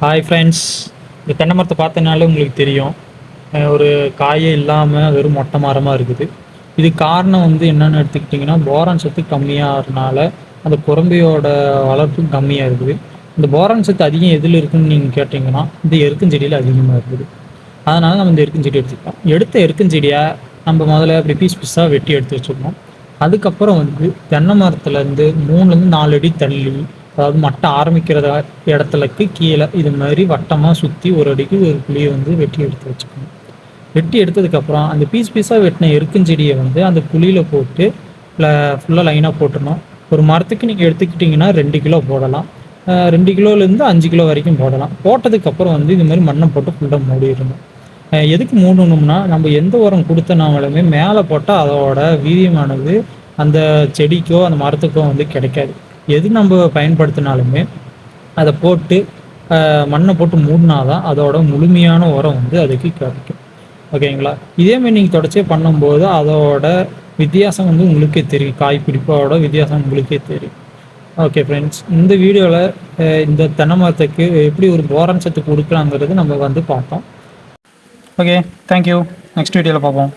Hi friends இந்த தென்னை மரத்தை பார்த்தனால உங்களுக்கு தெரியும். ஒரு காயே இல்லாமல் வெறும் மொட்டை மரமாக இருக்குது. இது காரணம் வந்து என்னென்னு எடுத்துக்கிட்டிங்கன்னா போரான் சத்து கம்மியாகிறதுனால அந்த குரம்பையோட வளர்ப்பு கம்மியாக இருக்குது. இந்த போரான் சத்து அதிகம் எதில் இருக்குன்னு நீங்கள் கேட்டிங்கன்னா இந்த எருக்கஞ்செடியில் அதிகமாக இருக்குது. அதனால் நம்ம இந்த எருக்கஞ்செடி எடுத்துக்கலாம். எடுத்த எருக்கஞ்செடியை நம்ம முதல்ல அப்படி பீஸ் பீஸாக வெட்டி எடுத்து வச்சுக்கணும் அதுக்கப்புறம் வந்து தென்னை மரத்துலேருந்து மூணுலேருந்து நாலு அடி தள்ளி அதாவது மட்டை ஆரம்பிக்கிறத இடத்துலக்கு கீழே இது மாதிரி வட்டமாக சுற்றி ஒரு அடிக்கு ஒரு புளியை வந்து வெட்டி எடுத்து வச்சுக்கணும். வெட்டி எடுத்ததுக்கப்புறம் அந்த பீஸ் பீஸாக வெட்டின எருக்கஞ்செடியை வந்து அந்த புளியில் போட்டு ஃபுல்லாக லைனாக போட்டுடணும் ஒரு மரத்துக்கு நீங்கள் எடுத்துக்கிட்டிங்கன்னா ரெண்டு கிலோ போடலாம். ரெண்டு கிலோலேருந்து அஞ்சு கிலோ வரைக்கும் போடலாம். போட்டதுக்கப்புறம் வந்து இது மாதிரி மண்ணை போட்டு ஃபுல்லாக மூடிடணும். எதுக்கு மூடணும்னா நம்ம எந்த உரம் கொடுத்தனாலுமே மேலே போட்டால் அதோட வீரியமானது அந்த செடிக்கோ அந்த மரத்துக்கோ வந்து கிடைக்காது. எது நம்ம பயன்படுத்தினாலுமே அதை போட்டு மண்ணை போட்டு மூடினாதான் அதோட முழுமையான உரம் வந்து அதுக்கு கிடைக்கும். ஓகேங்களா? இதேமாதிரி நீங்கள் தொடர்ச்சியே பண்ணும்போது அதோட வித்தியாசம் வந்து உங்களுக்கே தெரியும். காய் பிடிப்போட வித்தியாசம் உங்களுக்கே தெரியும். ஓகே ஃப்ரெண்ட்ஸ் இந்த வீடியோவில் இந்த தென்னை மரத்துக்கு எப்படி ஒரு போரான் சத்து கொடுக்கலாங்கிறது நம்ம வந்து பார்த்தோம். ஓகே தேங்க்யூ நெக்ஸ்ட் வீடியோவில் பார்ப்போம்.